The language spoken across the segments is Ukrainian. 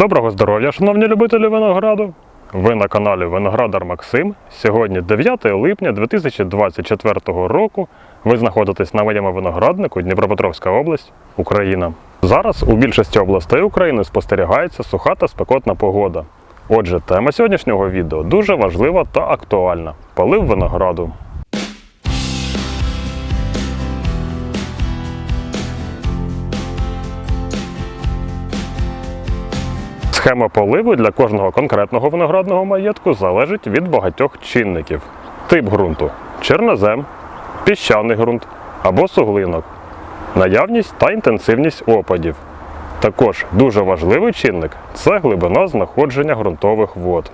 Доброго здоров'я, шановні любителі винограду! Ви на каналі Виноградар Максим. Сьогодні 9 липня 2024 року. Ви знаходитесь на моєму винограднику Дніпропетровська область, Україна. Зараз у більшості областей України спостерігається суха та спекотна погода. Отже, тема сьогоднішнього відео дуже важлива та актуальна полив винограду. Схема поливу для кожного конкретного виноградного маєтку залежить від багатьох чинників: тип ґрунту чорнозем, піщаний ґрунт або суглинок, наявність та інтенсивність опадів. Також дуже важливий чинник це глибина знаходження ґрунтових вод.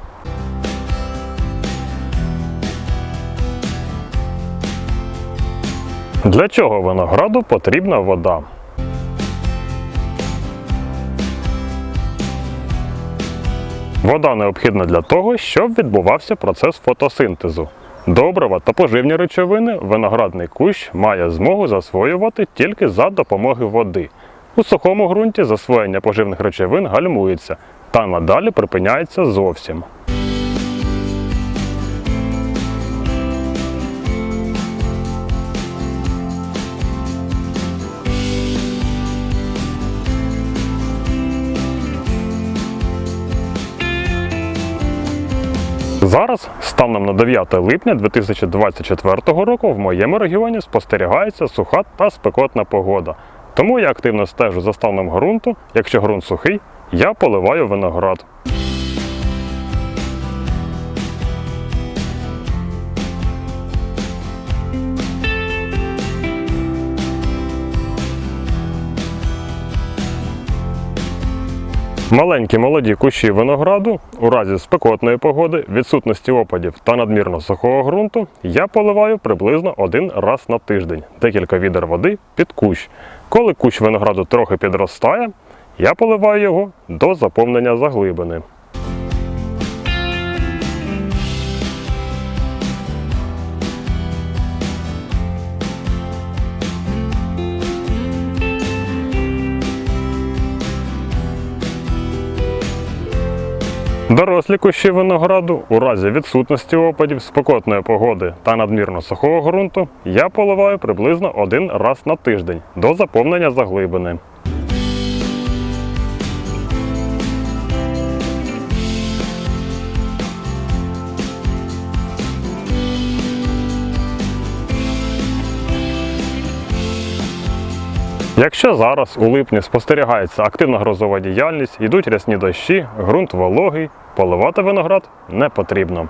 Для чого винограду потрібна вода? Вода необхідна для того, щоб відбувався процес фотосинтезу. Добрива та поживні речовини виноградний кущ має змогу засвоювати тільки за допомогою води. У сухому ґрунті засвоєння поживних речовин гальмується та надалі припиняється зовсім. Зараз, станом на 9 липня 2024 року, в моєму регіоні спостерігається суха та спекотна погода. Тому я активно стежу за станом ґрунту. Якщо ґрунт сухий, я поливаю виноград. Маленькі молоді кущі винограду у разі спекотної погоди, відсутності опадів та надмірно сухого ґрунту я поливаю приблизно один раз на тиждень, декілька відер води під кущ. Коли кущ винограду трохи підростає, я поливаю його до заповнення заглибини. Дорослі кущі винограду у разі відсутності опадів, спекотної погоди та надмірно сухого ґрунту я поливаю приблизно один раз на тиждень до заповнення заглибини. Якщо зараз у липні спостерігається активна грозова діяльність, йдуть рясні дощі, ґрунт вологий, поливати виноград не потрібно.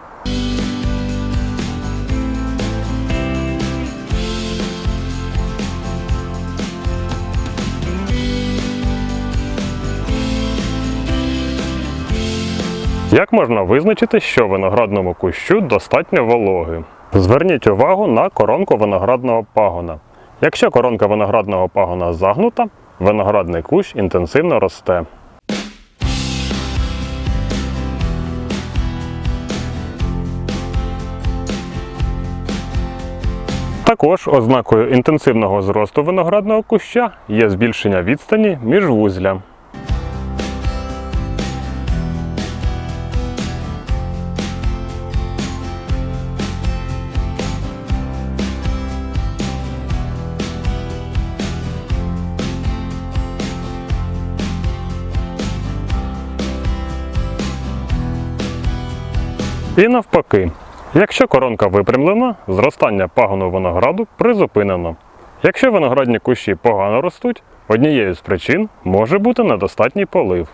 Як можна визначити, що виноградному кущу достатньо вологи? Зверніть увагу на коронку виноградного пагона. Якщо коронка виноградного пагона загнута, виноградний кущ інтенсивно росте. Також ознакою інтенсивного зросту виноградного куща є збільшення відстані між вузля. І навпаки, якщо коронка випрямлена, зростання пагону винограду призупинено. Якщо виноградні кущі погано ростуть, однією з причин може бути недостатній полив.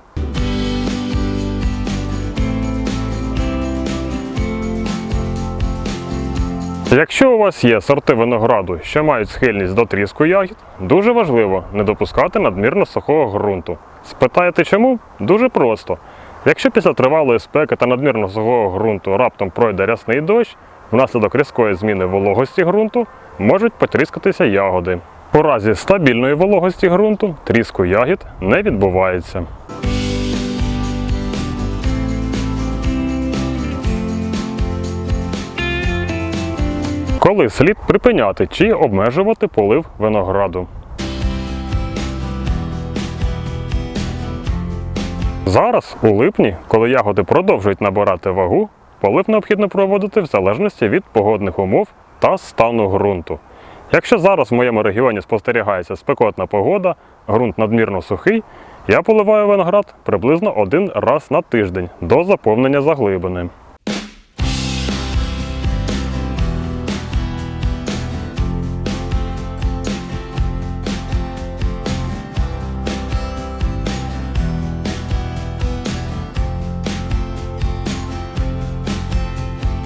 Якщо у вас є сорти винограду, що мають схильність до тріску ягід, дуже важливо не допускати надмірно сухого ґрунту. Спитаєте чому? Дуже просто. Якщо після тривалої спеки та надмірно сухого ґрунту раптом пройде рясний дощ, внаслідок різкої зміни вологості ґрунту можуть потріскатися ягоди. У разі стабільної вологості ґрунту тріску ягід не відбувається. Коли слід припиняти чи обмежувати полив винограду. Зараз, у липні, коли ягоди продовжують набирати вагу, полив необхідно проводити в залежності від погодних умов та стану ґрунту. Якщо зараз в моєму регіоні спостерігається спекотна погода, ґрунт надмірно сухий, я поливаю виноград приблизно один раз на тиждень до заповнення заглибини.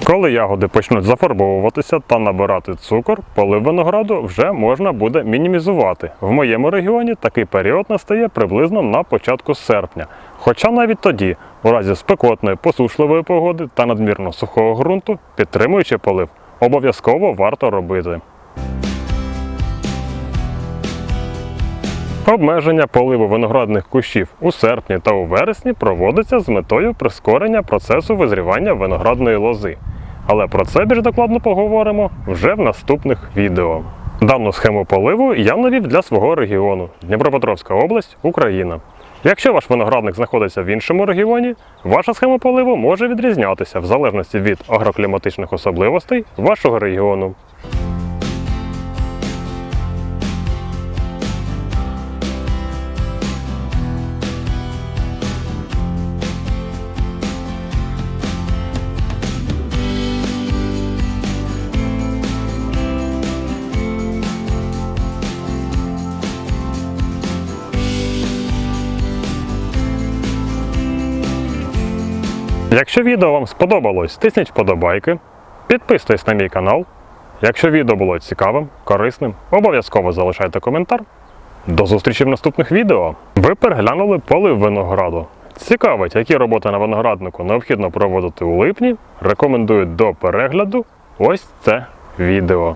Коли ягоди почнуть зафарбовуватися та набирати цукор, полив винограду вже можна буде мінімізувати. В моєму регіоні такий період настає приблизно на початку серпня. Хоча навіть тоді, у разі спекотної посушливої погоди та надмірно сухого ґрунту, підтримуючи полив, обов'язково варто робити. Обмеження поливу виноградних кущів у серпні та у вересні проводиться з метою прискорення процесу визрівання виноградної лози. Але про це більш докладно поговоримо вже в наступних відео. Дану схему поливу я навів для свого регіону Дніпропетровська область, Україна. Якщо ваш виноградник знаходиться в іншому регіоні, ваша схема поливу може відрізнятися в залежності від агрокліматичних особливостей вашого регіону. Якщо відео вам сподобалось, тисніть вподобайки, підписуйтесь на мій канал. Якщо відео було цікавим, корисним, обов'язково залишайте коментар. До зустрічі в наступних відео. Ви переглянули полив винограду. Цікавить, які роботи на винограднику необхідно проводити у липні. Рекомендую до перегляду ось це відео.